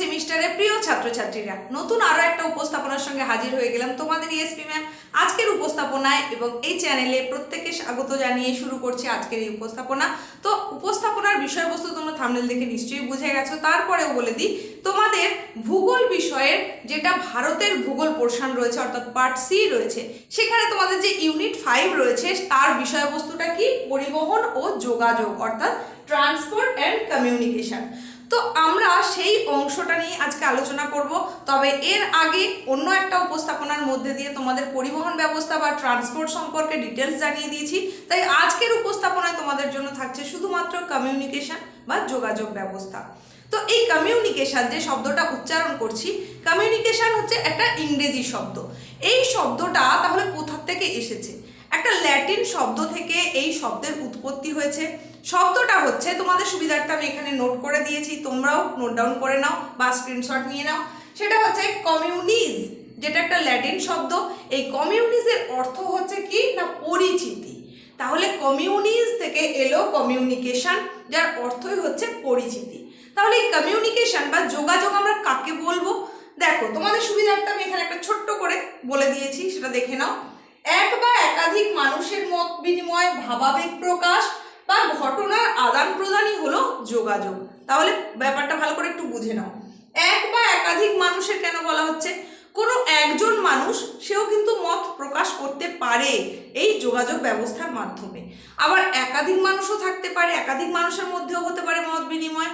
সেমিস্টারের প্রিয় ছাত্রছাত্রীরা। নতুন আরও একটা উপস্থাপনার সঙ্গে হাজির হয়ে গেলাম তোমাদের ইএসপি ম্যাম আজকের উপস্থাপনায় এবং এই চ্যানেলে প্রত্যেককে স্বাগত জানিয়ে শুরু করছি আজকের এই উপস্থাপনা। তো উপস্থাপনার বিষয়বস্তু তোমরা থামনেল দেখে নিশ্চয়ই বুঝে গেছো। তারপরেও বলে দিই, তোমাদের ভূগোল বিষয়ের যেটা ভারতের ভূগোল পোর্শন রয়েছে, অর্থাৎ পার্ট সি রয়েছে, সেখানে তোমাদের যে ইউনিট ফাইভ রয়েছে, তার বিষয়বস্তুটা কি? পরিবহন ও যোগাযোগ, অর্থাৎ ট্রান্সপোর্ট অ্যান্ড কমিউনিকেশন তো আমরা সেই অংশটা নিয়ে আজকে আলোচনা করব। তবে এর আগে অন্য একটা উপস্থাপনার মধ্যে দিয়ে তোমাদের পরিবহন ব্যবস্থা বা ট্রান্সপোর্ট সম্পর্কে ডিটেলস জানিয়ে দিয়েছি। তাই আজকের উপস্থাপনায় তোমাদের জন্য থাকছে শুধুমাত্র কমিউনিকেশন বা যোগাযোগ ব্যবস্থা। তো এই কমিউনিকেশান যে শব্দটা উচ্চারণ করছি কমিউনিকেশন হচ্ছে একটা ইংরেজি শব্দ। এই শব্দটা তাহলে কোথার থেকে এসেছে? একটা ল্যাটিন শব্দ থেকে এই শব্দের উৎপত্তি হয়েছে। শব্দটা হচ্ছে, তোমাদের সুবিধার্থে আমি এখানে নোট করে দিয়েছি, তোমরাও নোট ডাউন করে নাও বা স্ক্রিনশট নিয়ে নাও। সেটা হচ্ছে কমিউনিজ যেটা একটা ল্যাটিন শব্দ। এই কমিউনিজের অর্থ হচ্ছে কি না পরিচিতি? তাহলে কমিউনিজ থেকে এলো কমিউনিকেশন যার অর্থই হচ্ছে পরিচিতি। তাহলে এই কমিউনিকেশন বা যোগাযোগ আমরা কাকে বলব? দেখো, তোমাদের সুবিধার্থে আমি এখানে একটা ছোট্ট করে বলে দিয়েছি, সেটা দেখে নাও। এক বা একাধিক মানুষের মত বিনিময় ভাবাবেগ প্রকাশ ঘটনার আদান প্রদানই হলো যোগাযোগ। তাহলে ব্যাপারটা ভালো করে একটু বুঝে নাও। এক বা একাধিক মানুষের কেন বলা হচ্ছে? কোনো একজন মানুষ, সেও কিন্তু মত প্রকাশ করতে পারে এই যোগাযোগ ব্যবস্থার মাধ্যমে। আবার একাধিক মানুষও থাকতে পারে, একাধিক মানুষের মধ্যেও হতে পারে মত বিনিময়।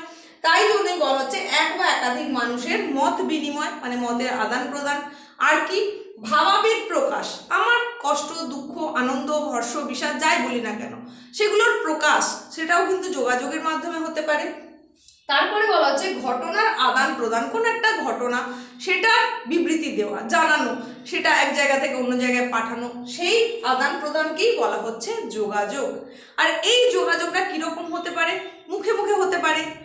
তাই জন্যই বলা হচ্ছে এক বা একাধিক মানুষের মত বিনিময় মানে মতের আদান প্রদান আর কি? ভাবাবেগ প্রকাশ। আমার কষ্ট, দুঃখ, আনন্দ হর্ষ বিষাদ যাই বলি না কেন। সেগুলোর প্রকাশ, সেটাও কিন্তু যোগাযোগের মাধ্যমে হতে পারে। তারপরে বলা হচ্ছে, ঘটনার আদান প্রদান, কোন একটা ঘটনা সেটার বিবৃতি দেওয়া, জানানো, সেটা এক জায়গা থেকে অন্য জায়গায় পাঠানো, সেই আদান প্রদানকেই বলা হচ্ছে যোগাযোগ। আর এই যোগাযোগটা কীরকম হতে পারে? মুখে মুখে হতে পারে।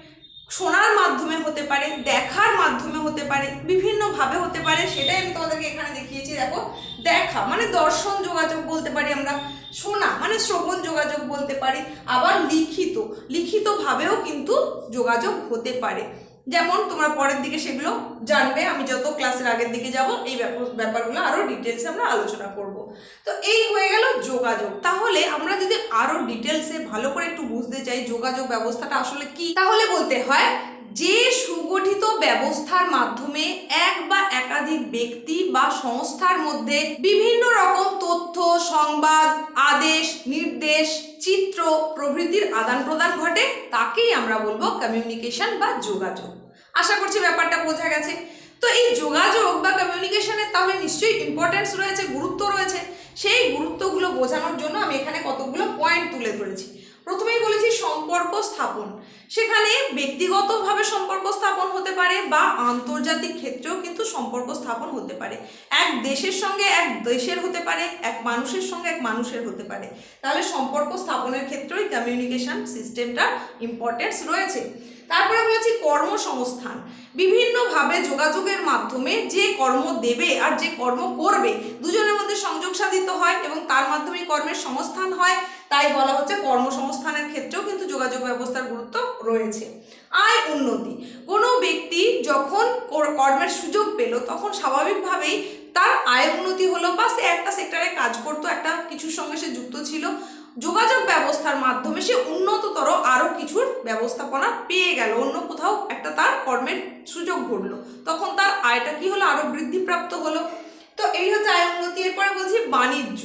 শোনার মাধ্যমে হতে পারে, দেখার মাধ্যমে হতে পারে, বিভিন্নভাবে হতে পারে, সেটাই আমি তোমাদেরকে এখানে দেখিয়েছি, দেখো, দেখা মানে দর্শন যোগাযোগ বলতে পারি আমরা, শোনা মানে শ্রবণ যোগাযোগ বলতে পারি, আবার লিখিত, লিখিতভাবেও কিন্তু যোগাযোগ হতে পারে। যেমন তোমরা পরের দিকে সেগুলো জানবে, আমি যত ক্লাসের আগের দিকে যাব, এই ব্যাপার- ব্যাপারগুলো আরও ডিটেলসে আমরা আলোচনা করব। তো এই হয়ে গেল যোগাযোগ। তাহলে আমরা যদি আরও ডিটেলসে ভালো করে একটু বুঝতে চাই, যোগাযোগ ব্যবস্থাটা আসলে কি? তাহলে বলতে হয়, যে সুগঠিত ব্যবস্থার মাধ্যমে এক বা একাধিক ব্যক্তি বা সংস্থার মধ্যে বিভিন্ন রকম তথ্য, সংবাদ, আদেশ, নির্দেশ, চিত্র প্রভৃতির আদান প্রদান ঘটে, তাকেই আমরা বলব কমিউনিকেশন বা যোগাযোগ। আশা করছি ব্যাপারটা বোঝা গেছে। তো এই যোগাযোগ বা কমিউনিকেশনের তাহলে নিশ্চয়ই ইম্পর্টেন্স রয়েছে, গুরুত্ব রয়েছে। সেই গুরুত্বগুলো বোঝানোর জন্য আমি এখানে কতগুলো পয়েন্ট তুলে ধরেছি। প্রথমেই বলেছি সম্পর্ক স্থাপন। সেখানে ব্যক্তিগতভাবে সম্পর্ক স্থাপন হতে পারে বা আন্তর্জাতিক ক্ষেত্রেও কিন্তু সম্পর্ক স্থাপন হতে পারে। এক দেশের সঙ্গে এক দেশের হতে পারে, এক মানুষের সঙ্গে এক মানুষের হতে পারে। তাহলে সম্পর্ক স্থাপনের ক্ষেত্রেই কমিউনিকেশন সিস্টেমটা ইম্পর্টেন্স রয়েছে। তারপরে বলেছি কর্মসংস্থান। বিভিন্নভাবে যোগাযোগের মাধ্যমে যে কর্ম দেবে আর যে কর্ম করবে, দুজনের মধ্যে সংযোগ সাধিত হয় এবং তার মাধ্যমে কর্মের সংস্থান হয়। তাই বলা হচ্ছে কর্মসংস্থানের ক্ষেত্রেও কিন্তু যোগাযোগ ব্যবস্থার গুরুত্ব রয়েছে। আয় উন্নতি। কোনো ব্যক্তি যখন কর্মের সুযোগ পেল, তখন স্বাভাবিকভাবেই তার আয় উন্নতি হলো বা সে একটা সেক্টরে কাজ করতো, একটা কিছুর সঙ্গে সে যুক্ত ছিল। যোগাযোগ ব্যবস্থার মাধ্যমে সে উন্নততর আরও কিছুর ব্যবস্থাপনা পেয়ে গেল। অন্য কোথাও একটা তার কর্মের সুযোগ ঘটলো। তখন তার আয়টা কি হলো? আরও বৃদ্ধিপ্রাপ্ত হলো। তো এই হচ্ছে আয় উন্নতি এরপরে বলছি বাণিজ্য।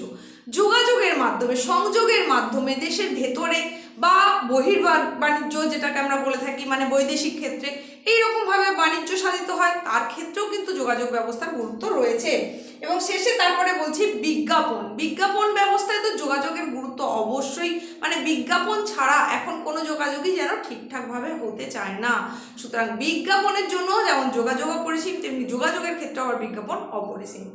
যোগাযোগের মাধ্যমে, সংযোগের মাধ্যমে দেশের ভেতরে বা বহির বাণিজ্য যেটাকে আমরা বলে থাকি মানে বৈদেশিক ক্ষেত্রে, এইরকমভাবে বাণিজ্য সাধিত হয়। তার ক্ষেত্রেও কিন্তু যোগাযোগ ব্যবস্থার গুরুত্ব রয়েছে। এবং শেষে তারপরে বলছি বিজ্ঞাপন। বিজ্ঞাপন ব্যবস্থায় তো যোগাযোগের গুরুত্ব অবশ্যই। মানে বিজ্ঞাপন ছাড়া এখন কোনো যোগাযোগই যেন ঠিকঠাকভাবে হতে চায় না। সুতরাং বিজ্ঞাপনের জন্য যেমন যোগাযোগ অপরিসীম, তেমনি যোগাযোগের ক্ষেত্রে আবার বিজ্ঞাপন অপরিসীম।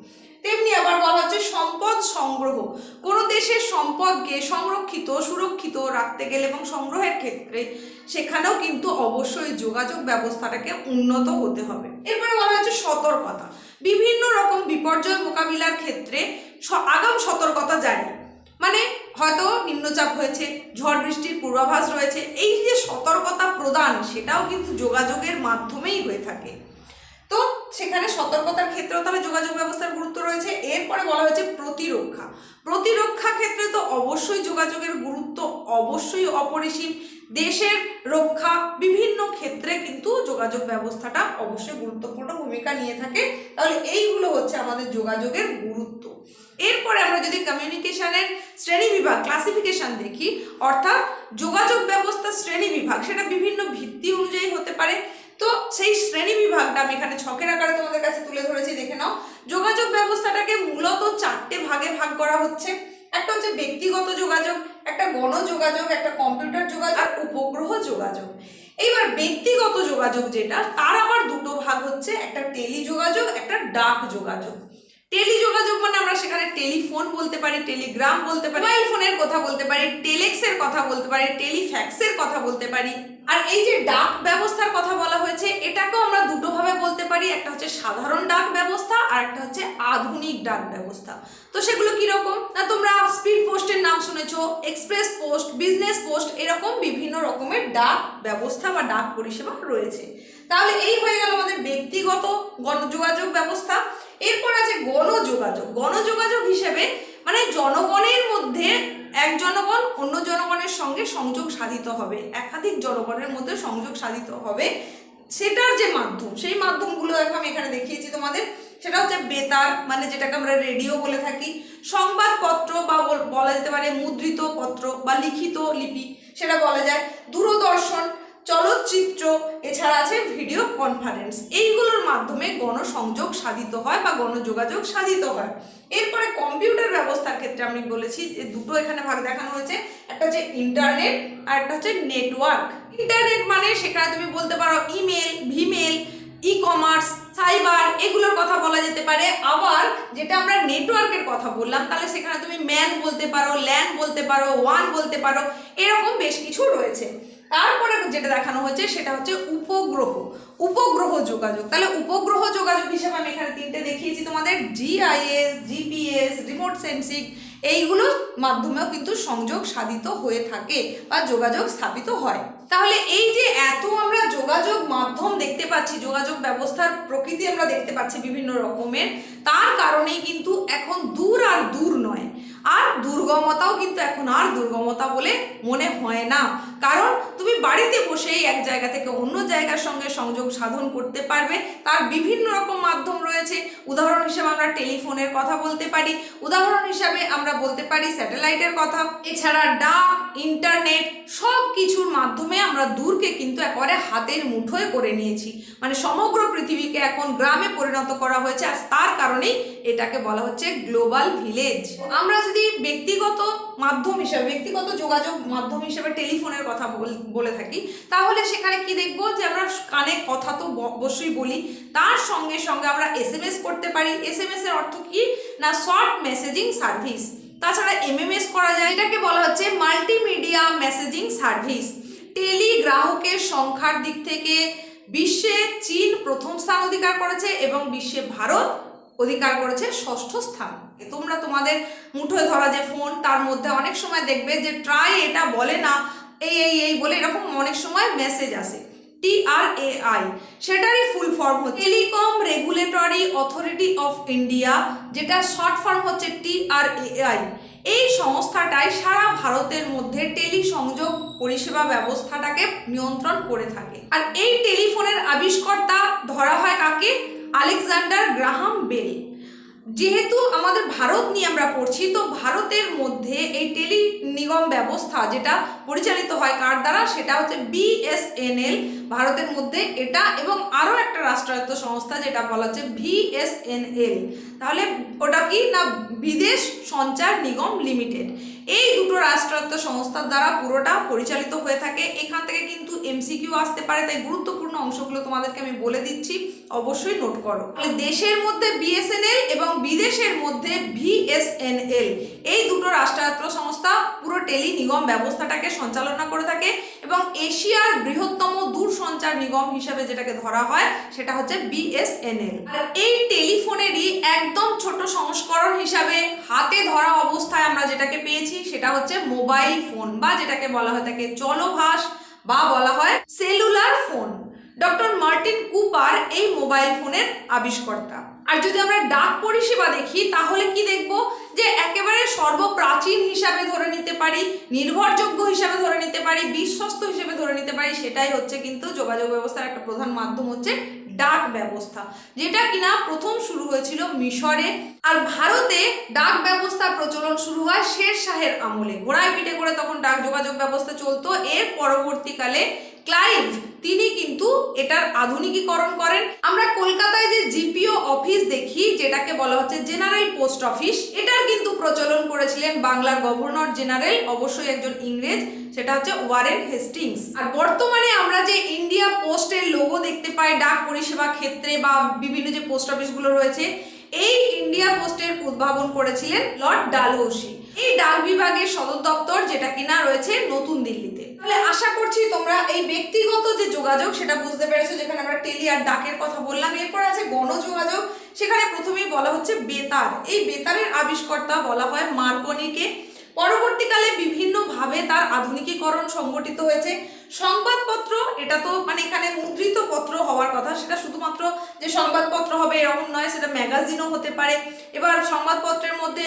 তেমনি আবার বলা হচ্ছে সম্পদ সংগ্রহ। কোনো দেশের সম্পদকে সংরক্ষিত, সুরক্ষিত রাখতে গেলে এবং সংগ্রহের ক্ষেত্রে সেখানেও কিন্তু অবশ্যই যোগাযোগ ব্যবস্থাটাকে উন্নত হতে হবে। এরপরে বলা হচ্ছে সতর্কতা। বিভিন্ন রকম বিপর্যয় মোকাবিলার ক্ষেত্রে আগাম সতর্কতা জারি। মানে হয়তো নিম্নচাপ হয়েছে, ঝড় বৃষ্টির পূর্বাভাস রয়েছে, এই যে সতর্কতা প্রদান সেটাও কিন্তু যোগাযোগের মাধ্যমেই হয়ে থাকে। তো সেখানে সতর্কতার ক্ষেত্রেও তাহলে যোগাযোগ ব্যবস্থার গুরুত্ব রয়েছে। এরপরে বলা হয়েছে প্রতিরক্ষা। প্রতিরক্ষা ক্ষেত্রে তো অবশ্যই যোগাযোগের গুরুত্ব অবশ্যই অপরিসীম। দেশের রক্ষা বিভিন্ন ক্ষেত্রে কিন্তু যোগাযোগ ব্যবস্থাটা অবশ্যই গুরুত্বপূর্ণ ভূমিকা নিয়ে থাকে। তাহলে এইগুলো হচ্ছে আমাদের যোগাযোগের গুরুত্ব। এরপরে আমরা যদি কমিউনিকেশনের শ্রেণি বিভাগ ক্লাসিফিকেশন দেখি, অর্থাৎ যোগাযোগ ব্যবস্থা শ্রেণি বিভাগ, সেটা বিভিন্ন ভিত্তি অনুযায়ী হতে পারে। তো সেই শ্রেণি বিভাগটা আমি এখানে ছকের আকারে তোমাদের কাছে তুলে ধরেছি, দেখে নাও। যোগাযোগ ব্যবস্থাটাকে মূলত চারটে ভাগে ভাগ করা হচ্ছে। একটা হচ্ছে ব্যক্তিগত যোগাযোগ, একটা গণযোগাযোগ, একটা কম্পিউটার যোগাযোগ, আর উপগ্রহ যোগাযোগ। এইবার ব্যক্তিগত যোগাযোগ যেটা, তার আবার দুটো ভাগ হচ্ছে, একটা টেলি যোগাযোগ একটা ডাক যোগাযোগ। টেলি যোগাযোগ মানে আমরা সেখানে টেলিফোন বলতে পারি, টেলিগ্রাম বলতে পারি, মোবাইল ফোনের কথা বলতে পারি, টেলেক্সের কথা বলতে পারি, টেলিফ্যাক্সের কথা বলতে পারি। আর এই যে ডাক ব্যবস্থার কথা বলা হয়েছে, এটাকেও আমরা দুটো ভাবে বলতে পারি, একটা হচ্ছে সাধারণ ডাক ব্যবস্থা আর একটা হচ্ছে আধুনিক ডাক ব্যবস্থা। তো সেগুলো কি রকম? না, তোমরা স্পিড পোস্টের নাম শুনেছো, এক্সপ্রেস পোস্ট, বিজনেস পোস্ট, এরকম বিভিন্ন রকমের ডাক ব্যবস্থা বা ডাক পরিষেবা রয়েছে। তাহলে এই হয়ে গেল আমাদের ব্যক্তিগত গণযোগাযোগ ব্যবস্থা। এরপর আছে গণযোগাযোগ। গণযোগাযোগ হিসেবে মানে জনগণের মধ্যে এক জনগণ অন্য জনগণের সঙ্গে সংযোগ সাধিত হবে। একাধিক জনগণের মধ্যে সংযোগ সাধিত হবে সেটার যে মাধ্যম, সেই মাধ্যমগুলো দেখো আমি এখানে দেখিয়েছি তোমাদের। সেটা হচ্ছে বেতার মানে যেটাকে আমরা রেডিও বলে থাকি। সংবাদপত্র বা বল- যেতে পারে মুদ্রিত পত্র বা লিখিত লিপি, সেটা বলা যায়। দূরদর্শন চলচ্চিত্র, এছাড়া আছে ভিডিও কনফারেন্স এইগুলোর মাধ্যমে গণসংযোগ সাধিত হয় বা গণযোগাযোগ সাধিত হয়। এরপরে কম্পিউটার ব্যবস্থার ক্ষেত্রে আমি বলেছি যে দুটো এখানে ভাগ দেখানো হয়েছে, একটা হচ্ছে ইন্টারনেট আর একটা হচ্ছে নেটওয়ার্ক ইন্টারনেট মানে সেখানে তুমি বলতে পারো ইমেল ভিমেল ই কমার্স সাইবার এগুলোর কথা বলা যেতে পারে। আবার যেটা আমরা নেটওয়ার্কের কথা বললাম, তাহলে সেখানে তুমি ম্যান বলতে পারো ল্যান বলতে পারো ওয়ান বলতে পারো, এরকম বেশ কিছু রয়েছে। তারপরে যেটা দেখানো হয়েছে সেটা হচ্ছে উপগ্রহ উপগ্রহ যোগাযোগ। তাহলে উপগ্রহ যোগাযোগ হিসেবে আমি এখানে তিনটে দেখিয়েছি তোমাদের জিআইএস জিপিএস রিমোট সেন্সিং এইগুলোর মাধ্যমেও কিন্তু সংযোগ সাধিত হয়ে থাকে বা যোগাযোগ স্থাপিত হয়। তাহলে এই যে এত আমরা যোগাযোগ মাধ্যম দেখতে পাচ্ছি, যোগাযোগ ব্যবস্থার প্রকৃতি আমরা দেখতে পাচ্ছি বিভিন্ন রকমের, তার কারণেই কিন্তু এখন দূর আর দূর নয়। আর দুর্গমতাও কিন্তু এখন আর দুর্গমতা বলে মনে হয় না। কারণ তুমি বাড়িতে বসেই এক জায়গা থেকে অন্য জায়গার সঙ্গে সংযোগ সাধন করতে পারবে। তার বিভিন্ন রকম মাধ্যম রয়েছে। উদাহরণ হিসেবে আমরা টেলিফোনের কথা বলতে পারি। উদাহরণ হিসাবে আমরা বলতে পারি স্যাটেলাইটের কথা। এছাড়া ডাক, ইন্টারনেট সব কিছুর মাধ্যমে আমরা দূরকে কিন্তু একেবারে হাতের মুঠোয় করে নিয়েছি। মানে সমগ্র পৃথিবীকে এখন গ্রামে পরিণত করা হয়েছে আর তার কারণেই এটাকে বলা হচ্ছে গ্লোবাল ভিলেজ। আমরা যদি ব্যক্তিগত মাধ্যম হিসেবে, ব্যক্তিগত যোগাযোগ মাধ্যম হিসেবে টেলিফোনের কথা বল- থাকি। তাহলে সেখানে কি দেখব যে আমরা কানে কথা তো অবশ্যই বলি। তার সঙ্গে সঙ্গে আমরা এসএমএস করতে পারি। এসএমএস এর অর্থ কি? না শর্ট মেসেজিং সার্ভিস তাছাড়া এমএমএস করা যায়। এটাকে বলা হচ্ছে মাল্টিমিডিয়া মেসেজিং সার্ভিস টেলি গ্রাহকের সংখ্যার দিক থেকে বিশ্বে চীন প্রথম স্থান অধিকার করেছে এবং বিশ্বে ভারত অধিকার করেছে ষষ্ঠ স্থান। তোমরা তোমাদের মুঠোয় ধরা যে ফোন তার মধ্যে অনেক সময় দেখবে যে ট্রাই এটা বলে না। এই এই এই বলে এরকম অনেক সময় মেসেজ আসে। টি আর এ সেটারই ফুল ফর্ম হচ্ছে। Telecom regulatory authority of India যেটা শর্ট ফর্ম হচ্ছে টি আর এ আই এই সংস্থাটাই সারা ভারতের মধ্যে টেলি সংযোগ পরিষেবা ব্যবস্থাটাকে নিয়ন্ত্রণ করে থাকে। আর এই টেলিফোনের আবিষ্কর্তা ধরা হয় কাকে? Alexander Graham Bell. যেহেতু আমাদের ভারত নিয়ে আমরা পড়ছি, তো ভারতের মধ্যে এই টেলি নিগম ব্যবস্থা যেটা পরিচালিত হয় কার দ্বারা? সেটা হচ্ছে বিএসএনএল ভারতের মধ্যে এটা এবং আরও একটা রাষ্ট্রায়ত্ত সংস্থা যেটা বলা হচ্ছে ভিএসএনএল তাহলে ওটা কি না বিদেশ সঞ্চার নিগম লিমিটেড? এই দুটো রাষ্ট্রায়ত্ত সংস্থার দ্বারা পুরোটা পরিচালিত হয়ে থাকে। এখান থেকে কিন্তু এমসিকিউ আসতে পারে, তাই গুরুত্বপূর্ণ অংশগুলো তোমাদেরকে আমি বলে দিচ্ছি। অবশ্যই নোট করো। দেশের মধ্যে বিএসএনএল এবং বিদেশের মধ্যে ভিএসএনএল এই দুটো রাষ্ট্রায়ত্ত সংস্থা পুরো টেলি নিগম ব্যবস্থাটাকে সঞ্চালনা করে থাকে এবং এশিয়ার বৃহত্তম দূরসঞ্চার নিগম হিসেবে যেটাকে ধরা হয়, সেটা হচ্ছে বিএসএনএল এই টেলিফোনেরই একদম ছোট সংস্করণ হিসাবে হাতে ধরা অবস্থায় আমরা যেটাকে পেয়েছি সেটা হচ্ছে মোবাইল ফোন বা যেটাকে বলা হয় থাকে চলভাস বা বলা হয় cellular phone. Doctor Martin Cooper এই মোবাইল ফোনের আবিষ্কর্তা। আর যদি আমরা ডাক পরিষেবা দেখি, তাহলে কি দেখব? যে একেবারে সর্বপ্রাচীন হিসাবে ধরে নিতে পারি, নির্ভরযোগ্য হিসাবে ধরে নিতে পারি, বিশ্বস্ত হিসেবে ধরে নিতে পারি, সেটাই হচ্ছে কিন্তু যোগাযোগ ব্যবস্থার একটা প্রধান মাধ্যম হচ্ছে ডাক ব্যবস্থা, যেটা কিনা প্রথম শুরু হয়েছিল মিশরে। আর ভারতে ডাক ব্যবস্থার প্রচলন শুরু হয় শের শাহের আমলে। ঘোড়ায় পিঠে করে তখন ডাক যোগাযোগ ব্যবস্থা চলতো। এর পরবর্তীকালে ক্লাইভ তিনি কিন্তু এটার আধুনিকীকরণ করেন। আমরা কলকাতায় যে জিপিও অফিস দেখি, যেটাকে বলা হচ্ছে জেনারেল পোস্ট অফিস, এটার কিন্তু প্রচলন করেছিলেন বাংলার গভর্নর জেনারেল, অবশ্যই একজন ইংরেজ, সেটা হচ্ছে ওয়ারেন হেস্টিংস। আর বর্তমানে আমরা যে ইন্ডিয়া পোস্টের লোগো দেখতে পাই, ডাক পরিষেবা ক্ষেত্রে বা বিভিন্ন যে পোস্ট অফিসগুলো রয়েছে, এই ইন্ডিয়া পোস্টের উদ্ভাবন করেছিলেন লর্ড ডালহৌসি। এই ডাক বিভাগের সদর দপ্তর, যেটা কিনা রয়েছে নতুন দিল্লিতে। তাহলে আশা করছি তোমরা এই ব্যক্তিগত যে যোগাযোগ, সেটা বুঝতে পেরেছ, যেখানে আমরা টেলি আর ডাকের কথা বললাম। এরপর আছে গণযোগাযোগ। সেখানে প্রথমেই বলা হচ্ছে বেতার। এই বেতারের আবিষ্কর্তা বলা হয় মার্কনিকে। পরবর্তীকালে বিভিন্নভাবে তার আধুনিকীকরণ সংগঠিত হয়েছে। সংবাদপত্র, এটা তো মানে এখানে মুদ্রিত পত্র হওয়ার কথা, সেটা শুধুমাত্র যে সংবাদপত্র হবে এরকম নয়, সেটা ম্যাগাজিনও হতে পারে। এবার সংবাদপত্রের মধ্যে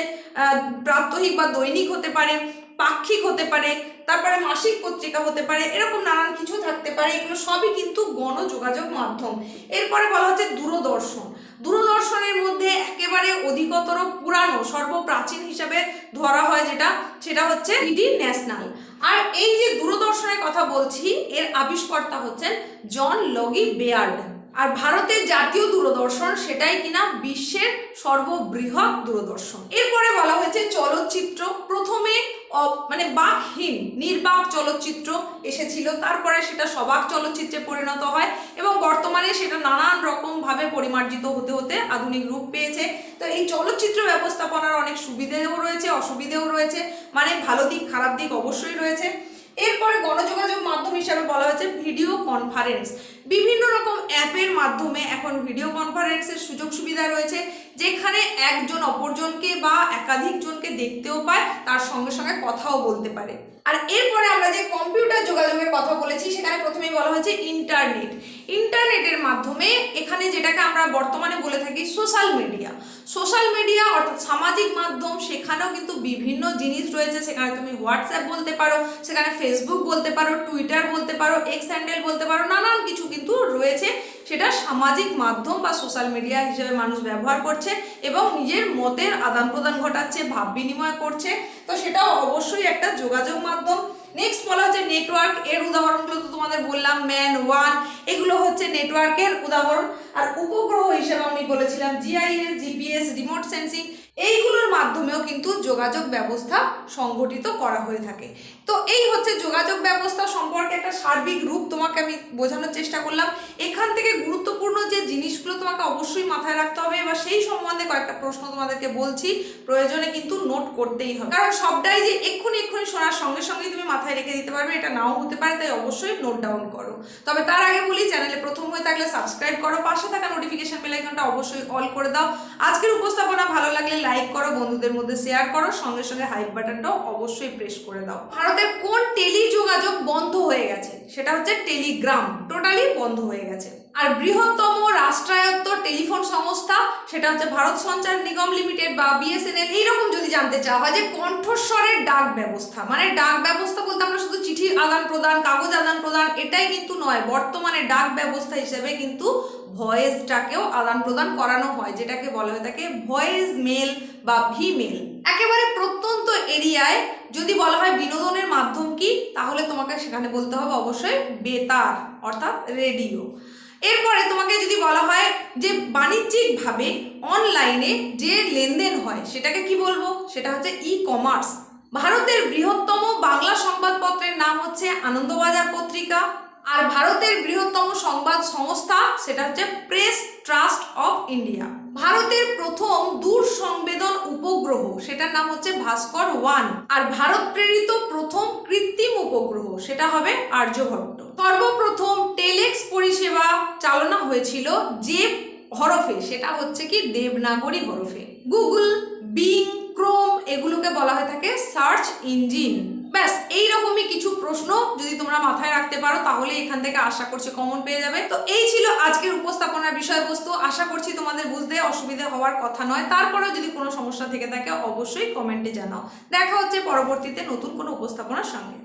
প্রাত্যহিক বা দৈনিক হতে পারে। পাক্ষিক হতে পারে, তারপরে মাসিক পত্রিকা হতে পারে, এরকম নানান কিছু থাকতে পারে, এগুলো সবই কিন্তু গণযোগাযোগ মাধ্যম। এরপরে বলা হচ্ছে দূরদর্শন। দূরদর্শনের মধ্যে একেবারে অধিকতর পুরানো, সর্বপ্রাচীন হিসাবে ধরা হয় যেটা, সেটা হচ্ছে ডিডি ন্যাশনাল। আর এই যে দূরদর্শনের কথা বলছি, এর আবিষ্কর্তা হচ্ছেন জন লগি বেয়ার্ড। আর ভারতের জাতীয় দূরদর্শন সেটাই কিনা বিশ্বের সর্ববৃহৎ দূরদর্শন। এরপরে বলা হয়েছে মানে বাকহীন নির্বাক চলচ্চিত্র এসেছিল। তারপরে সেটা সবাক চলচ্চিত্রে পরিণত হয় এবং বর্তমানে সেটা নানান রকমভাবে পরিমার্জিত হতে হতে আধুনিক রূপ পেয়েছে। তো এই চলচ্চিত্র ব্যবস্থাপনার অনেক সুবিধেও রয়েছে, অসুবিধেও রয়েছে মানে ভালো দিক, খারাপ দিক অবশ্যই রয়েছে। এরপরে গণযোগাযোগ মাধ্যম হিসাবে বলা হয়েছে ভিডিও কনফারেন্স। বিভিন্ন রকম অ্যাপের মাধ্যমে এখন ভিডিও কনফারেন্সের সুযোগ সুবিধা রয়েছে, যেখানে একজন অপরজনকে বা একাধিক জনকে দেখতেও পায়, তার সঙ্গে সঙ্গে কথাও বলতে পারে। আর এরপরে আমরা যে কম্পিউটার যোগাযোগের কথা বলেছি, সেখানে প্রথমেই বলা হয়েছে ইন্টারনেট। ইন্টারনেটের মাধ্যমে এখানে যেটাকে আমরা বর্তমানে বলে থাকি সোশ্যাল মিডিয়া। সোশ্যাল মিডিয়া অর্থাৎ সামাজিক মাধ্যম, সেখানেও কিন্তু বিভিন্ন জিনিস রয়েছে। সেখানে তুমি হোয়াটসঅ্যাপ বলতে পারো, সেখানে ফেসবুক বলতে পারো টুইটার বলতে পারো এক্স হ্যান্ডেল বলতে পারো, নানান কিছু কিন্তু রয়েছে। সেটা সামাজিক মাধ্যম বা সোশ্যাল মিডিয়া হিসেবে মানুষ ব্যবহার করছে এবং নিজের মতের আদান প্রদান ঘটাচ্ছে, ভাব বিনিময় করছে। তো সেটাও অবশ্যই একটা যোগাযোগ মাধ্যম। নেক্সট বলা হচ্ছে নেটওয়ার্ক এর উদাহরণগুলো তো তোমাদের বললাম ম্যান ওয়ান এগুলো হচ্ছে নেটওয়ার্কের উদাহরণ। আর উপগ্রহ হিসেবে আমি বলেছিলাম জিআইএস জিপিএস রিমোট সেন্সিং এইগুলোর মাধ্যমেও কিন্তু যোগাযোগ ব্যবস্থা সংগঠিত করা হয়ে থাকে। তো এই হচ্ছে যোগাযোগ ব্যবস্থা সম্পর্কে একটা সার্বিক রূপ তোমাকে আমি বোঝানোর চেষ্টা করলাম। এখান থেকে গুরুত্বপূর্ণ যে জিনিসগুলো তোমাকে অবশ্যই মাথায় রাখতে হবে বা সেই সম্বন্ধে কয়েকটা প্রশ্ন তোমাদেরকে বলছি। প্রয়োজনে কিন্তু নোট করতেই হবে। কারণ সবটাই যে এক্ষুনি এক্ষুনি শোনার সঙ্গে সঙ্গেই তুমি মাথায় রেখে দিতে পারবে, এটা নাও হতে পারে, তাই অবশ্যই নোট ডাউন করো। তবে তার আগে বলি, চ্যানেলে প্রথম হয়ে থাকলে সাবস্ক্রাইব করো, পাশে থাকা নোটিফিকেশন বেল আইকনটা অবশ্যই অল করে দাও। আজকের উপস্থাপনা ভালো লাগলে লাইক করো, বন্ধুদের মধ্যে শেয়ার করো, সঙ্গে সঙ্গে হাইপ বাটনটাও অবশ্যই প্রেস করে দাও। ভারতের কোন টেলি যোগাযোগ বন্ধ হয়ে গেছে? সেটা হচ্ছে টেলিগ্রাম টোটালি বন্ধ হয়ে গেছে। আর বৃহত্তম রাষ্ট্রায়ত্ত টেলিফোন সংস্থা, সেটা হচ্ছে ভারত সঞ্চার নিগম লিমিটেড বা বিএসএনএল এইরকম যদি জানতে চাওয়া হয় যে কণ্ঠস্বরের ডাক ব্যবস্থা। মানে ডাক ব্যবস্থা বলতে আমরা শুধু চিঠির আদান প্রদান কাগজ আদান প্রদান এটাই কিন্তু নয়, বর্তমানে ডাক ব্যবস্থা হিসেবে কিন্তু ভয়েসটাকেও আদান প্রদান করানো হয়, যেটাকে বলা হয়ে থাকে ভয়েস মেল বা ভিমেল একেবারে প্রত্যন্ত এরিয়ায় যদি বলা হয় বিনোদনের মাধ্যম কি, তাহলে তোমাকে সেখানে বলতে হবে অবশ্যই বেতার, অর্থাৎ রেডিও। এরপরে তোমাকে যদি বলা হয় যে বাণিজ্যিকভাবে অনলাইনে যে লেনদেন হয়, সেটাকে কি বলব? সেটা হচ্ছে ই কমার্স ভারতের বৃহত্তম বাংলা সংবাদপত্রের নাম হচ্ছে আনন্দবাজার পত্রিকা। আর ভারতের বৃহত্তম সংবাদ সংস্থা সেটা হচ্ছে প্রেস ট্রাস্ট অফ ইন্ডিয়া ভারতের প্রথম দূর সংবেদন উপগ্রহ, সেটার নাম হচ্ছে ভাস্কর ওয়ান। আর ভারত প্রেরিত প্রথম কৃত্রিম উপগ্রহ, সেটা হবে আর্যভট্ট। সর্বপ্রথম টেলেক্স পরিষেবা চালনা হয়েছিল যে হরফে, সেটা হচ্ছে কি দেবনাগরী হরফে। গুগল, বিং, ক্রোম, এগুলোকে বলা হয়ে থাকে সার্চ ইঞ্জিন। ব্যাস, এইরকমই কিছু প্রশ্ন যদি তোমরা মাথায় রাখতে পারো, তাহলে এখান থেকে আশা করছি কমন পেয়ে যাবে। তো এই ছিল আজকের উপস্থাপনার বিষয়বস্তু। আশা করছি তোমাদের বুঝতে অসুবিধা হওয়ার কথা নয়। তারপরেও যদি কোনো সমস্যা থেকে থাকে, অবশ্যই কমেন্টে জানাও। দেখা হচ্ছে পরবর্তীতে নতুন কোনো উপস্থাপনার সঙ্গে।